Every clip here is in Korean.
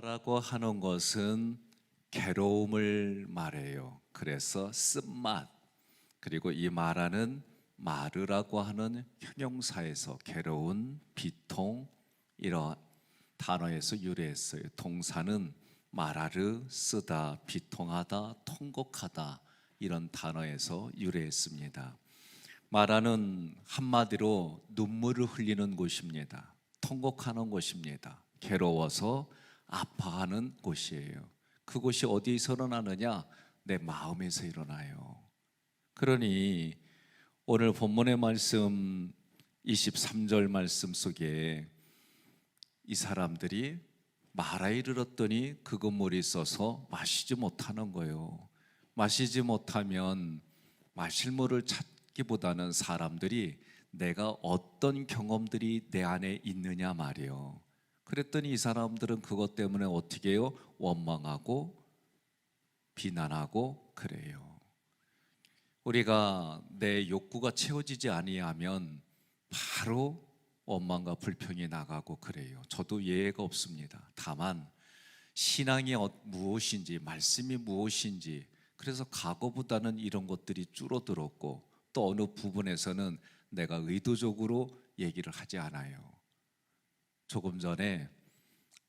마라라고 하는 것은 괴로움을 말해요. 그래서 쓴맛 그리고 이 마라는 마르라고 하는 형용사에서 괴로운 비통 이런 단어에서 유래했어요. 동사는 마라르 쓰다 비통하다 통곡하다 이런 단어에서 유래했습니다. 마라는 한마디로 눈물을 흘리는 곳입니다. 통곡하는 곳입니다. 괴로워서 아파하는 곳이에요. 그곳이 어디서 일어나느냐? 내 마음에서 일어나요. 그러니 오늘 본문의 말씀 23절 말씀 속에 이 사람들이 마라에 이르렀더니 그 건물이 있어서 마시지 못하는 거예요. 마시지 못하면 마실 물을 찾기보다는 사람들이 내가 어떤 경험들이 내 안에 있느냐 말이에요. 그랬더니 이 사람들은 그것 때문에 어떻게 해요? 원망하고 비난하고 그래요. 우리가 내 욕구가 채워지지 아니하면 바로 원망과 불평이 나가고 그래요. 저도 예외가 없습니다. 다만 신앙이 어- 무엇인지 말씀이 무엇인지 그래서 과거보다는 이런 것들이 줄어들었고 또 어느 부분에서는 내가 의도적으로 얘기를 하지 않아요. 조금 전에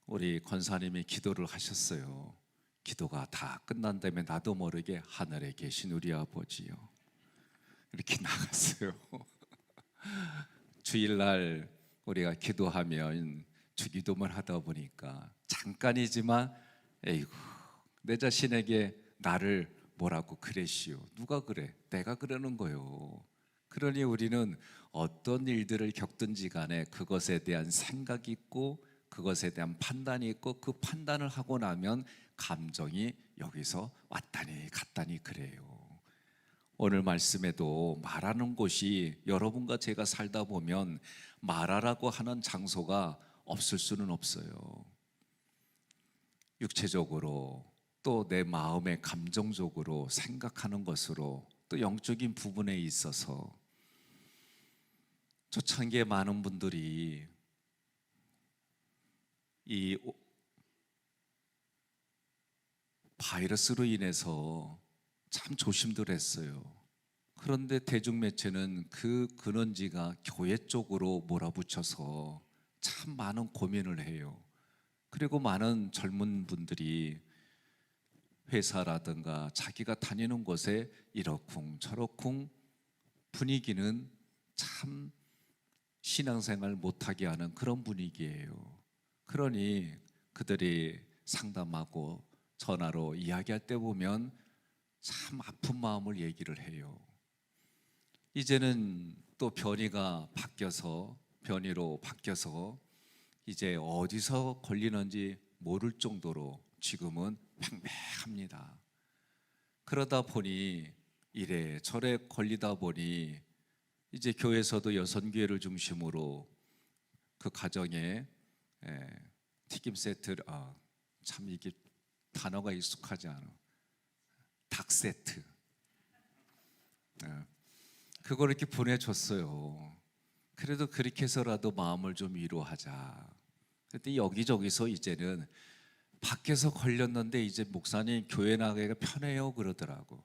우리 권사님이 기도를 하셨어요. 기도가 다 끝난 다음에 나도 모르게 하늘에 계신 우리 아버지요. 이렇게 나갔어요. 주일날 우리가 기도하면 주기도만 하다 보니까 잠깐이지만 에이구 내 자신에게 나를 뭐라고 그랬시오. 누가 그래? 내가 그러는 거요. 그러니 우리는 어떤 일들을 겪든지 간에 그것에 대한 생각이 있고 그것에 대한 판단이 있고 그 판단을 하고 나면 감정이 여기서 왔다니 갔다니 그래요. 오늘 말씀에도 말하는 곳이 여러분과 제가 살다 보면 말하라고 하는 장소가 없을 수는 없어요. 육체적으로 또 내 마음의 감정적으로 생각하는 것으로 또 영적인 부분에 있어서 초창기에 많은 분들이 이 오- 바이러스로 인해서 참 조심들 했어요. 그런데 대중매체는 그 근원지가 교회 쪽으로 몰아붙여서 참 많은 고민을 해요. 그리고 많은 젊은 분들이 회사라든가 자기가 다니는 곳에 이러쿵 저러쿵 분위기는 참 신앙생활 못하게 하는 그런 분위기예요. 그러니 그들이 상담하고 전화로 이야기할 때 보면 참 아픈 마음을 얘기를 해요. 이제는 또 변이가 바뀌어서 변이로 바뀌어서 이제 어디서 걸리는지 모를 정도로 지금은 팽팽합니다. 그러다 보니 이래 저래 걸리다 보니 이제 교회에서도 여선교회를 중심으로 그 가정에 에, 튀김 세트를 아, 참 이게 단어가 익숙하지 않아. 닭 세트. 예. 그걸 이렇게 보내줬어요. 그래도 그렇게 해서라도 마음을 좀 위로하자. 그랬더니 여기저기서 이제는 밖에서 걸렸는데 이제 목사님 교회 나가기가 편해요 그러더라고.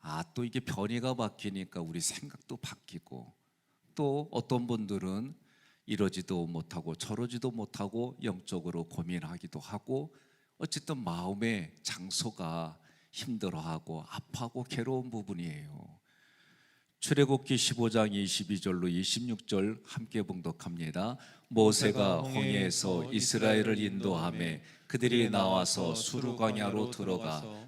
아 또 이게 변이가 바뀌니까 우리 생각도 바뀌고 또 어떤 분들은 이러지도 못하고 저러지도 못하고 영적으로 고민하기도 하고 어쨌든 마음의 장소가 힘들어하고 아파하고 괴로운 부분이에요. 출애굽기 15장 22절로 26절 함께 봉독합니다. 모세가 홍해에서 이스라엘을 인도하매 그들이 나와서 수르 광야로 들어가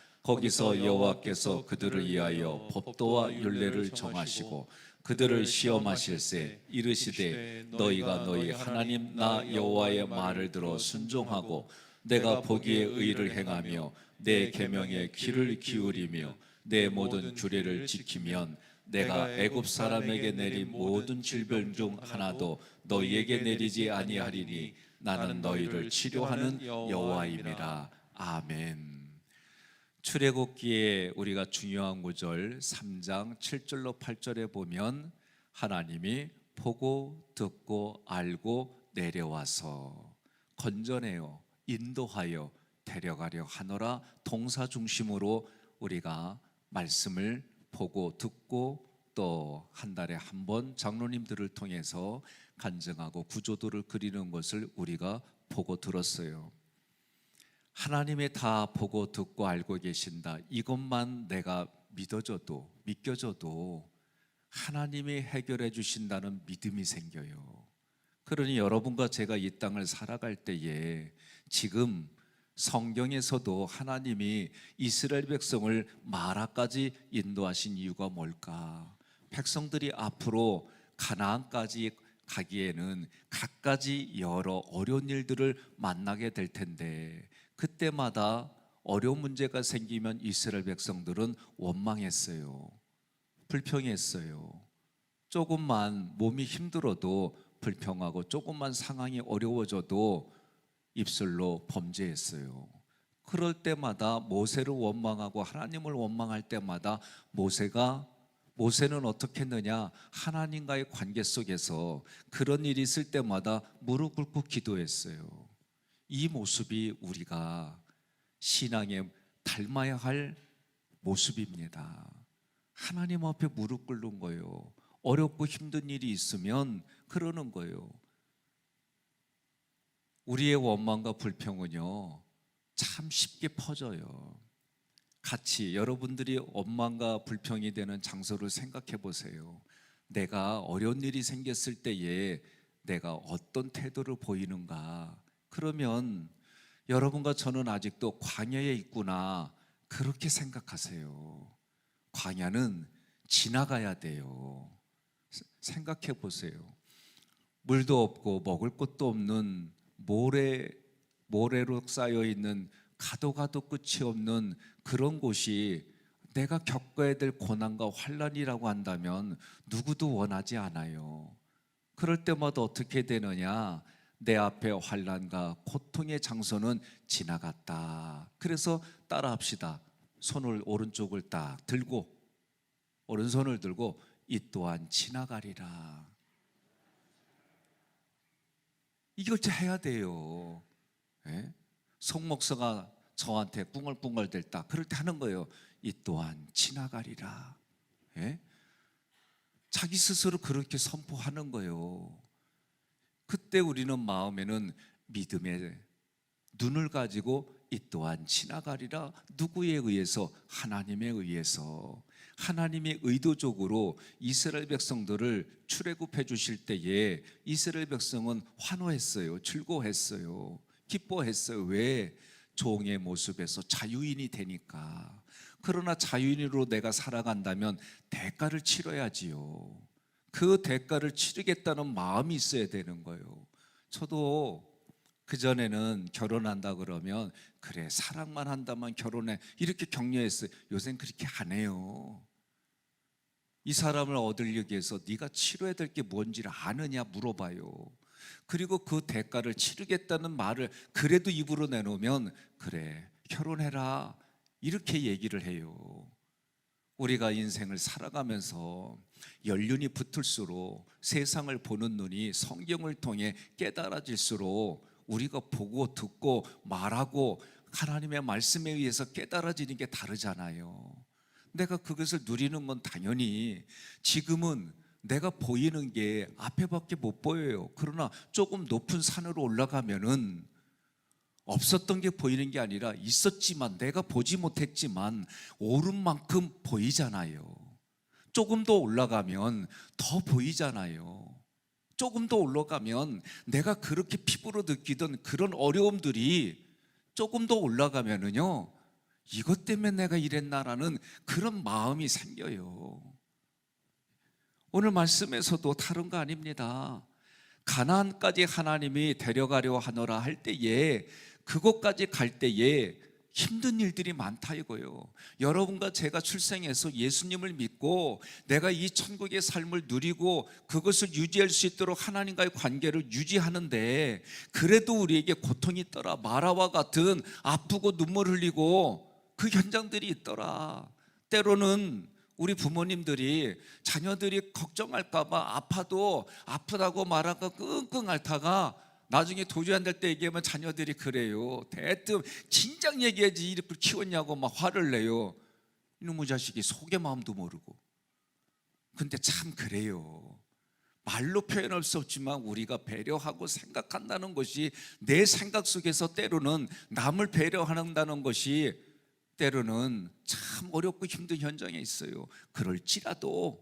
거기서 여호와께서 그들을 위하여 법도와 율례를 정하시고 그들을 시험하실세 이르시되 너희가 너희 하나님 나 여호와의 말을 들어 순종하고 내가 보기에 의를 행하며 내 계명에 귀를 기울이며 내 모든 규례를 지키면 내가 애굽 사람에게 내린 모든 질병 중 하나도 너희에게 내리지 아니하리니 나는 너희를 치료하는 여호와임이라 아멘. 출애굽기에 우리가 중요한 구절 3장 7절로 8절에 보면 하나님이 보고 듣고 알고 내려와서 건져내어 인도하여 데려가려 하노라 동사 중심으로 우리가 말씀을 보고 듣고 또 한 달에 한 번 장로님들을 통해서 간증하고 구조도를 그리는 것을 우리가 보고 들었어요. 하나님이 다 보고 듣고 알고 계신다. 이것만 내가 믿어져도 믿겨져도 하나님이 해결해 주신다는 믿음이 생겨요. 그러니 여러분과 제가 이 땅을 살아갈 때에 지금 성경에서도 하나님이 이스라엘 백성을 마라까지 인도하신 이유가 뭘까? 백성들이 앞으로 가나안까지 가기에는 갖가지 여러 어려운 일들을 만나게 될 텐데 그때마다 어려운 문제가 생기면 이스라엘 백성들은 원망했어요. 불평했어요. 조금만 몸이 힘들어도 불평하고 조금만 상황이 어려워져도 입술로 범죄했어요. 그럴 때마다 모세를 원망하고 하나님을 원망할 때마다 모세가 모세는 어떻게 했느냐? 하나님과의 관계 속에서 그런 일이 있을 때마다 무릎 꿇고 기도했어요. 이 모습이 우리가 신앙에 닮아야 할 모습입니다. 하나님 앞에 무릎 꿇는 거예요. 어렵고 힘든 일이 있으면 그러는 거예요. 우리의 원망과 불평은요, 참 쉽게 퍼져요. 같이 여러분들이 원망과 불평이 되는 장소를 생각해 보세요. 내가 어려운 일이 생겼을 때에 내가 어떤 태도를 보이는가. 그러면 여러분과 저는 아직도 광야에 있구나. 그렇게 생각하세요. 광야는 지나가야 돼요. 생각해 보세요. 물도 없고 먹을 것도 없는 모래 모래로 쌓여 있는 가도 가도 끝이 없는 그런 곳이 내가 겪어야 될 고난과 환란이라고 한다면 누구도 원하지 않아요. 그럴 때마다 어떻게 되느냐? 내 앞에 환란과 고통의 장소는 지나갔다. 그래서 따라합시다. 손을 오른쪽을 딱 들고 오른손을 들고 이 또한 지나가리라. 이걸 해야 돼요. 예? 송 목사가 저한테 꿍얼꿍얼 댈다 그럴 때 하는 거예요. 이 또한 지나가리라. 예? 자기 스스로 그렇게 선포하는 거예요. 그때 우리는 마음에는 믿음의 눈을 가지고 이 또한 지나가리라 누구에 의해서 하나님에 의해서 하나님이 의도적으로 이스라엘 백성들을 출애굽해 주실 때에 이스라엘 백성은 환호했어요. 즐거워했어요. 기뻐했어요. 왜? 종의 모습에서 자유인이 되니까. 그러나 자유인으로 내가 살아간다면 대가를 치러야지요. 그 대가를 치르겠다는 마음이 있어야 되는 거예요. 저도 그전에는 결혼한다 그러면 그래 사랑만 한다면 결혼해 이렇게 격려했어요. 요새는 그렇게 안 해요. 이 사람을 얻으려기 위해서 네가 치러야 될 게 뭔지를 아느냐 물어봐요. 그리고 그 대가를 치르겠다는 말을 그래도 입으로 내놓으면 그래 결혼해라 이렇게 얘기를 해요. 우리가 인생을 살아가면서 연륜이 붙을수록 세상을 보는 눈이 성경을 통해 깨달아질수록 우리가 보고 듣고 말하고 하나님의 말씀에 의해서 깨달아지는 게 다르잖아요. 내가 그것을 누리는 건 당연히 지금은 내가 보이는 게 앞에밖에 못 보여요. 그러나 조금 높은 산으로 올라가면은 없었던 게 보이는 게 아니라 있었지만 내가 보지 못했지만 오른 만큼 보이잖아요. 조금 더 올라가면 더 보이잖아요. 조금 더 올라가면 내가 그렇게 피부로 느끼던 그런 어려움들이 조금 더 올라가면은요. 이것 때문에 내가 이랬나라는 그런 마음이 생겨요. 오늘 말씀에서도 다른 거 아닙니다. 가나안까지 하나님이 데려가려 하노라 할 때에 그곳까지 갈 때에 힘든 일들이 많다 이거요. 여러분과 제가 출생해서 예수님을 믿고 내가 이 천국의 삶을 누리고 그것을 유지할 수 있도록 하나님과의 관계를 유지하는데 그래도 우리에게 고통이 있더라. 마라와 같은 아프고 눈물 흘리고 그 현장들이 있더라. 때로는 우리 부모님들이 자녀들이 걱정할까봐 아파도 아프다고 말하고 끙끙 앓다가 나중에 도저히 안 될 때 얘기하면 자녀들이 그래요. 대뜸 진작 얘기하지 이렇게 키웠냐고 막 화를 내요. 이놈의 자식이 속의 마음도 모르고. 근데 참 그래요. 말로 표현할 수 없지만 우리가 배려하고 생각한다는 것이 내 생각 속에서 때로는 남을 배려한다는 것이 때로는 참 어렵고 힘든 현장에 있어요. 그럴지라도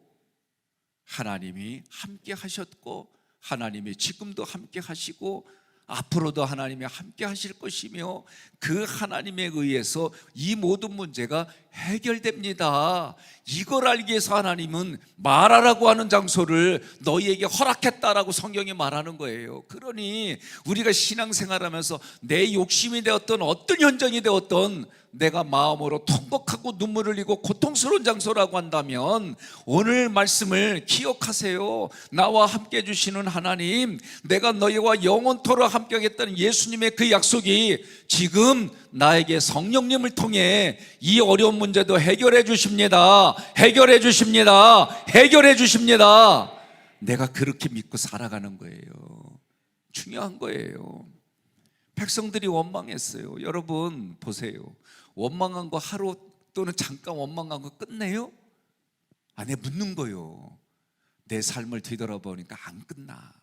하나님이 함께 하셨고 하나님이 지금도 함께 하시고 앞으로도 하나님이 함께 하실 것이며 그 하나님에 의해서 이 모든 문제가 해결됩니다. 이걸 알기 위해서 하나님은 말하라고 하는 장소를 너희에게 허락했다라고 성경이 말하는 거예요. 그러니 우리가 신앙생활하면서 내 욕심이 되었던 어떤 현장이 되었던 내가 마음으로 통곡하고 눈물을 흘리고 고통스러운 장소라고 한다면 오늘 말씀을 기억하세요. 나와 함께 해주시는 하나님, 내가 너희와 영원토록 함께 하겠다는 예수님의 그 약속이 지금 나에게 성령님을 통해 이 어려운 문제도 해결해 주십니다. 해결해 주십니다. 해결해 주십니다. 내가 그렇게 믿고 살아가는 거예요. 중요한 거예요. 백성들이 원망했어요. 여러분 보세요. 원망한 거 하루 또는 잠깐 원망한 거 끝내요? 안에 묻는 거요. 내 삶을 뒤돌아보니까 안 끝나.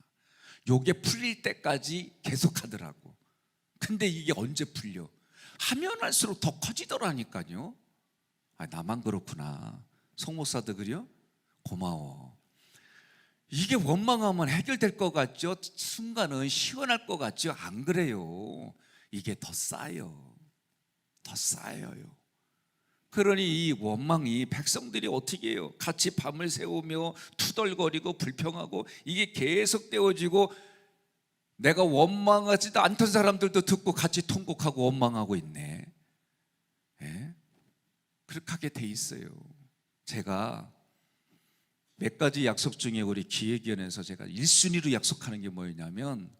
요게 풀릴 때까지 계속 하더라고. 근데 이게 언제 풀려? 하면 할수록 더 커지더라니까요. 아, 나만 그렇구나. 송목사도 그려? 고마워. 이게 원망하면 해결될 것 같죠? 순간은 시원할 것 같죠? 안 그래요. 이게 더 쌓여. 더 쌓여요. 그러니 이 원망이 백성들이 어떻게 해요? 같이 밤을 새우며 투덜거리고 불평하고 이게 계속 되어지고 내가 원망하지도 않던 사람들도 듣고 같이 통곡하고 원망하고 있네. 예? 그렇게 돼 있어요. 제가 몇 가지 약속 중에 우리 기획위원회에서 제가 1순위로 약속하는 게 뭐였냐면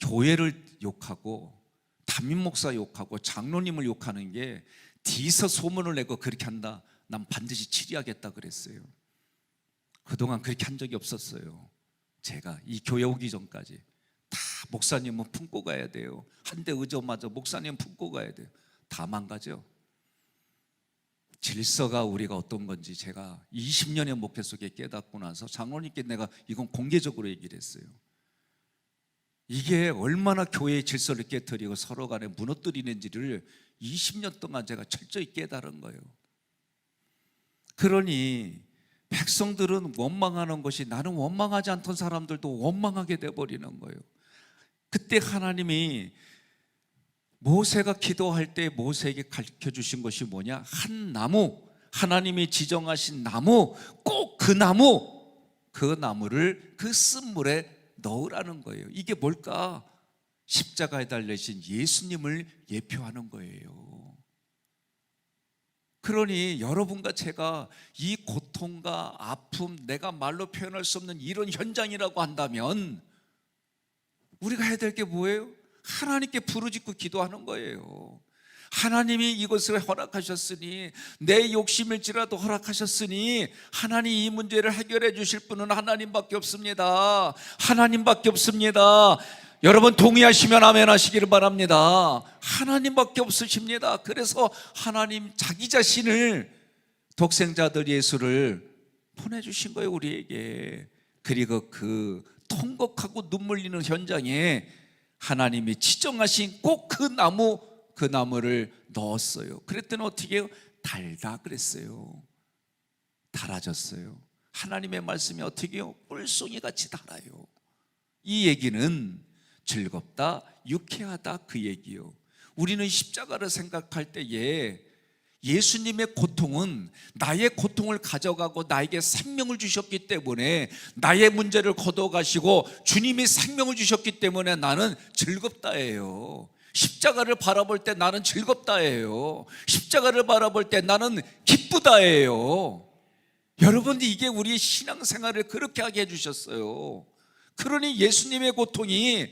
교회를 욕하고 담임 목사 욕하고 장로님을 욕하는 게 뒤서 소문을 내고 그렇게 한다. 난 반드시 치리하겠다 그랬어요. 그동안 그렇게 한 적이 없었어요. 제가 이 교회 오기 전까지 다 목사님은 품고 가야 돼요. 한대 의자마저 목사님 품고 가야 돼요. 다 망가져. 질서가 우리가 어떤 건지 제가 20년의 목회 속에 깨닫고 나서 장로님께 내가 이건 공개적으로 얘기를 했어요. 이게 얼마나 교회의 질서를 깨뜨리고 서로 간에 무너뜨리는지를 20년 동안 제가 철저히 깨달은 거예요. 그러니 백성들은 원망하는 것이 나는 원망하지 않던 사람들도 원망하게 돼 버리는 거예요. 그때 하나님이 모세가 기도할 때 모세에게 가르쳐 주신 것이 뭐냐? 한 나무, 하나님이 지정하신 나무, 꼭 그 나무, 그 나무를 그 쓴물에 넣으라는 거예요. 이게 뭘까? 십자가에 달리신 예수님을 예표하는 거예요. 그러니 여러분과 제가 이 고통과 아픔, 내가 말로 표현할 수 없는 이런 현장이라고 한다면 우리가 해야 될 게 뭐예요? 하나님께 부르짖고 기도하는 거예요. 하나님이 이것을 허락하셨으니 내 욕심일지라도 허락하셨으니 하나님 이 문제를 해결해 주실 분은 하나님밖에 없습니다. 하나님밖에 없습니다. 여러분 동의하시면 아멘 하시기를 바랍니다. 하나님밖에 없으십니다. 그래서 하나님 자기 자신을 독생자들 예수를 보내 주신 거예요 우리에게. 그리고 그 통곡하고 눈물 흘리는 현장에 하나님이 지정하신 꼭 그 나무 그 나무를 넣었어요. 그랬더니 어떻게? 달다 그랬어요. 달아졌어요. 하나님의 말씀이 어떻게 해요? 꿀송이 같이 달아요. 이 얘기는 즐겁다, 유쾌하다 그 얘기요. 우리는 십자가를 생각할 때에 예수님의 고통은 나의 고통을 가져가고 나에게 생명을 주셨기 때문에 나의 문제를 거둬가시고 주님이 생명을 주셨기 때문에 나는 즐겁다예요. 십자가를 바라볼 때 나는 즐겁다예요. 십자가를 바라볼 때 나는 기쁘다예요. 여러분 이게 우리의 신앙생활을 그렇게 하게 해주셨어요. 그러니 예수님의 고통이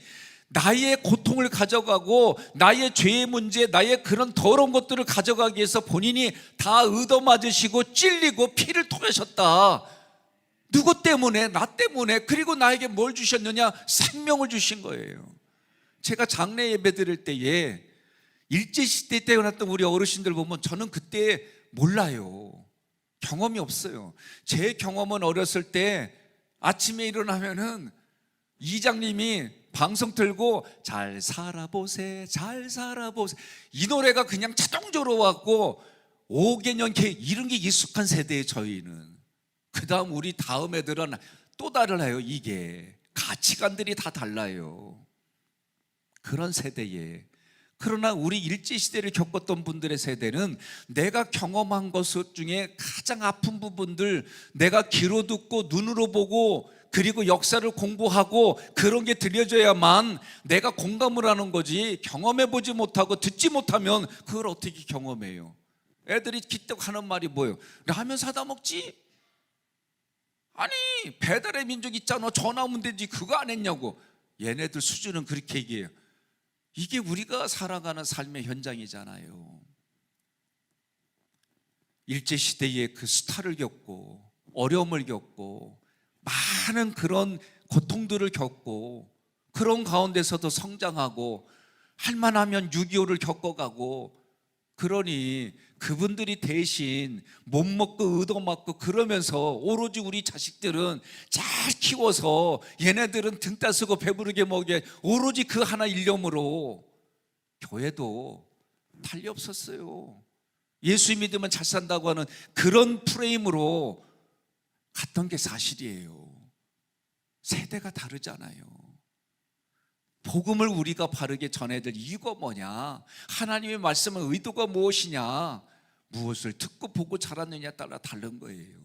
나의 고통을 가져가고 나의 죄의 문제, 나의 그런 더러운 것들을 가져가기 위해서 본인이 다 얻어맞으시고 찔리고 피를 토하셨다. 누구 때문에? 나 때문에. 그리고 나에게 뭘 주셨느냐? 생명을 주신 거예요. 제가 장례 예배 드릴 때에 일제시대 때 태어났던 우리 어르신들 보면 저는 그때 몰라요. 경험이 없어요. 제 경험은 어렸을 때 아침에 일어나면은 이장님이 방송 틀고 잘 살아보세 잘 살아보세. 이 노래가 그냥 자동적으로 왔고 5개년 개 이런 게 익숙한 세대에 저희는 그 다음 우리 다음 애들은 또 달라요 이게. 가치관들이 다 달라요. 그런 세대에 그러나 우리 일제시대를 겪었던 분들의 세대는 내가 경험한 것 중에 가장 아픈 부분들 내가 귀로 듣고 눈으로 보고 그리고 역사를 공부하고 그런 게 들려져야만 내가 공감을 하는 거지 경험해 보지 못하고 듣지 못하면 그걸 어떻게 경험해요? 애들이 기떡 하는 말이 뭐예요? 라면 사다 먹지? 아니 배달의 민족 있잖아 전화 오면 되지 그거 안 했냐고 얘네들 수준은 그렇게 얘기해요 이게 우리가 살아가는 삶의 현장이잖아요. 일제시대에 그 수탈을 겪고 어려움을 겪고 많은 그런 고통들을 겪고 그런 가운데서도 성장하고 할만하면 6.25를 겪어가고 그러니 그분들이 대신 못 먹고 얻어맞고 그러면서 오로지 우리 자식들은 잘 키워서 얘네들은 등 따쓰고 배부르게 먹게 오로지 그 하나 일념으로 교회도 달리 없었어요. 예수 믿으면 잘 산다고 하는 그런 프레임으로 갔던 게 사실이에요. 세대가 다르잖아요. 복음을 우리가 바르게 전해야 될 이유가 뭐냐? 하나님의 말씀의 의도가 무엇이냐? 무엇을 듣고 보고 자랐느냐에 따라 다른 거예요.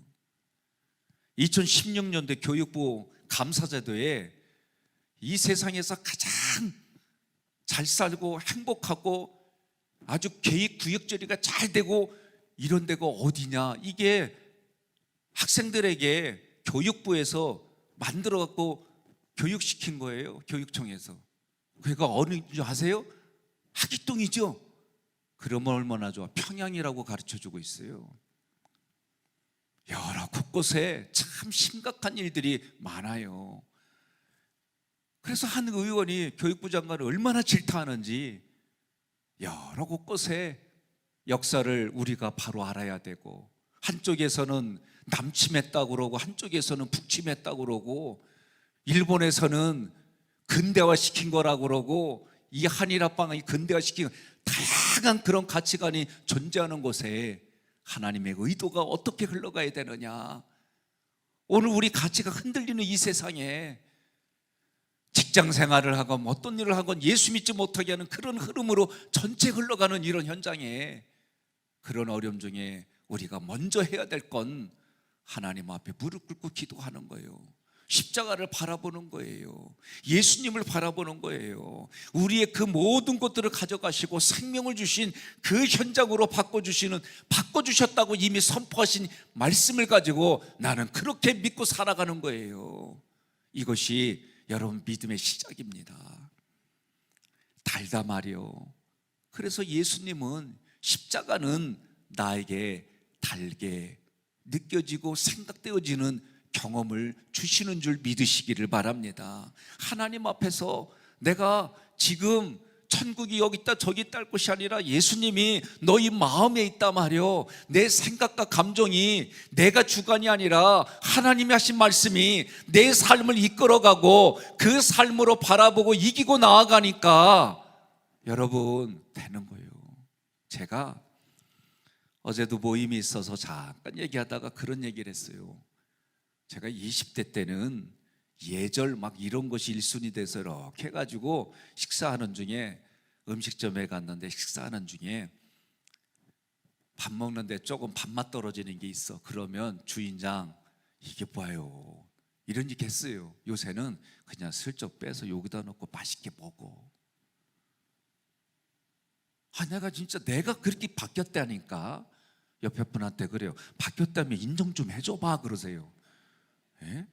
2016년도 교육부 감사제도에 이 세상에서 가장 잘 살고 행복하고 아주 계획 구역처리가 잘 되고 이런 데가 어디냐? 이게 학생들에게 교육부에서 만들어 갖고 교육시킨 거예요. 교육청에서. 그가 어느 줄 아세요? 하기동이죠. 그러면 얼마나 좋아. 평양이라고 가르쳐 주고 있어요. 여러 곳곳에 참 심각한 일들이 많아요. 그래서 한 의원이 교육부 장관을 얼마나 질타하는지 여러 곳곳에 역사를 우리가 바로 알아야 되고 한쪽에서는 남침했다고 그러고 한쪽에서는 북침했다고 그러고 일본에서는 근대화 시킨 거라고 그러고 이 한일 합방이 근대화 시킨 다양한 그런 가치관이 존재하는 곳에 하나님의 의도가 어떻게 흘러가야 되느냐 오늘 우리 가치가 흔들리는 이 세상에 직장 생활을 하건 어떤 일을 하건 예수 믿지 못하게 하는 그런 흐름으로 전체 흘러가는 이런 현장에 그런 어려움 중에 우리가 먼저 해야 될 건 하나님 앞에 무릎 꿇고 기도하는 거예요. 십자가를 바라보는 거예요. 예수님을 바라보는 거예요. 우리의 그 모든 것들을 가져가시고 생명을 주신 그 현장으로 바꿔주시는, 바꿔주셨다고 이미 선포하신 말씀을 가지고 나는 그렇게 믿고 살아가는 거예요. 이것이 여러분 믿음의 시작입니다. 달다 말이요. 그래서 예수님은 십자가는 나에게 달게 느껴지고 생각되어지는 경험을 주시는 줄 믿으시기를 바랍니다. 하나님 앞에서 내가 지금 천국이 여기 있다 저기 있다 할 것이 아니라 예수님이 너희 마음에 있다 말이요. 내 생각과 감정이 내가 주관이 아니라 하나님이 하신 말씀이 내 삶을 이끌어가고 그 삶으로 바라보고 이기고 나아가니까 여러분 되는 거예요. 제가 어제도 모임이 있어서 잠깐 얘기하다가 그런 얘기를 했어요. 제가 20대 때는 예절 막 이런 것이 일순위 돼서 이렇게 해가지고 식사하는 중에 음식점에 갔는데 식사하는 중에 밥 먹는데 조금 밥맛 떨어지는 게 있어. 그러면 주인장 이게 뭐예요? 이런 얘기 했어요. 요새는 그냥 슬쩍 빼서 여기다 넣고 맛있게 먹어. 아, 내가 진짜 내가 그렇게 바뀌었다니까. 옆에 분한테 그래요. 바뀌었다면 인정 좀 해줘봐 그러세요. 예?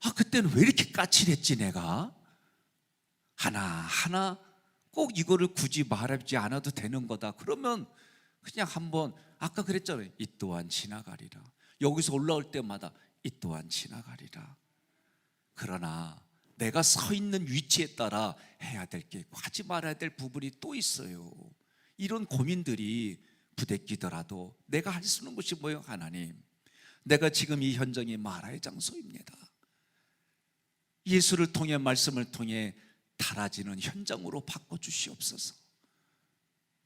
아, 그때는 왜 이렇게 까칠했지 내가? 하나 하나 꼭 이거를 굳이 말하지 않아도 되는 거다. 그러면 그냥 한번 아까 그랬잖아요. 이 또한 지나가리라. 여기서 올라올 때마다 이 또한 지나가리라. 그러나 내가 서 있는 위치에 따라 해야 될 게 있고 하지 말아야 될 부분이 또 있어요. 이런 고민들이 부대끼더라도 내가 할 수 있는 것이 뭐예요, 하나님? 내가 지금 이 현장이 마라의 장소입니다. 예수를 통해 말씀을 통해 달아지는 현장으로 바꿔 주시옵소서.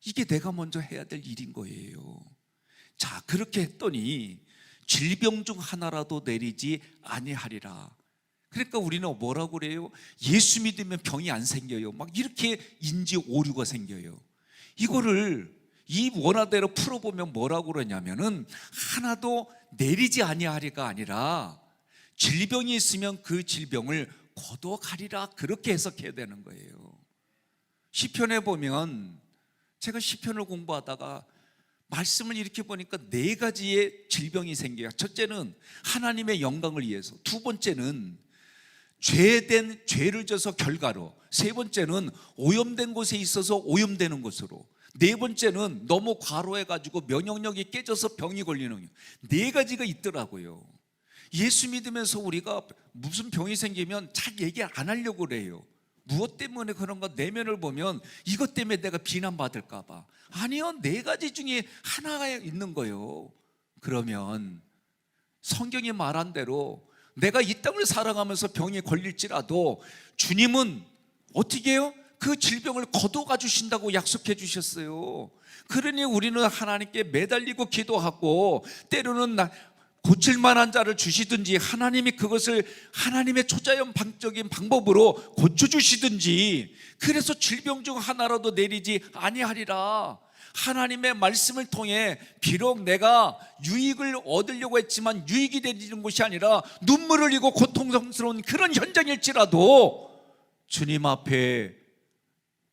이게 내가 먼저 해야 될 일인 거예요. 자, 그렇게 했더니 질병 중 하나라도 내리지 아니하리라. 그러니까 우리는 뭐라고 그래요? 예수 믿으면 병이 안 생겨요. 막 이렇게 인지 오류가 생겨요. 이거를 이 원화대로 풀어보면 뭐라고 그러냐면은 하나도 내리지 아니하리가 아니라 질병이 있으면 그 질병을 거둬가리라 그렇게 해석해야 되는 거예요. 시편에 보면 제가 시편을 공부하다가 말씀을 이렇게 보니까 네 가지의 질병이 생겨요. 첫째는 하나님의 영광을 위해서, 두 번째는 죄된 죄를 져서 결과로, 세 번째는 오염된 곳에 있어서 오염되는 것으로, 네 번째는 너무 과로해 가지고 면역력이 깨져서 병이 걸리는 거예요. 네 가지가 있더라고요. 예수 믿으면서 우리가 무슨 병이 생기면 잘 얘기 안 하려고 그래요. 무엇 때문에 그런가 내면을 보면 이것 때문에 내가 비난받을까 봐. 아니요. 네 가지 중에 하나가 있는 거예요. 그러면 성경이 말한 대로 내가 이 땅을 살아가면서 병에 걸릴지라도 주님은 어떻게 해요? 그 질병을 거둬가 주신다고 약속해 주셨어요. 그러니 우리는 하나님께 매달리고 기도하고 때로는 나 고칠 만한 자를 주시든지 하나님이 그것을 하나님의 초자연 방적인 방법으로 고쳐 주시든지 그래서 질병 중 하나라도 내리지 아니하리라. 하나님의 말씀을 통해 비록 내가 유익을 얻으려고 했지만 유익이 되는 것이 아니라 눈물을 흘리고 고통스러운 그런 현장일지라도 주님 앞에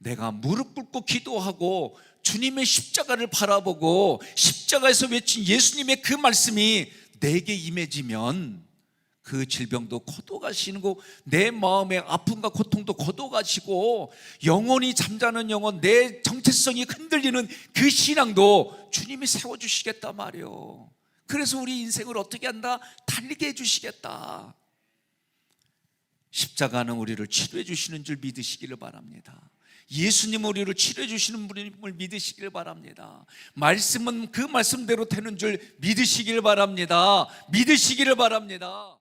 내가 무릎 꿇고 기도하고 주님의 십자가를 바라보고 십자가에서 외친 예수님의 그 말씀이 내게 임해지면 그 질병도 거둬가시고 내 마음의 아픔과 고통도 거둬가시고 영혼이 잠자는 영혼 내 정체성이 흔들리는 그 신앙도 주님이 세워주시겠다 말이요. 그래서 우리 인생을 어떻게 한다? 달리게 해주시겠다. 십자가는 우리를 치료해 주시는 줄 믿으시기를 바랍니다 예수님 우리를 치료해 주시는 분임을 믿으시길 바랍니다. 말씀은 그 말씀대로 되는 줄 믿으시길 바랍니다. 믿으시기를 바랍니다.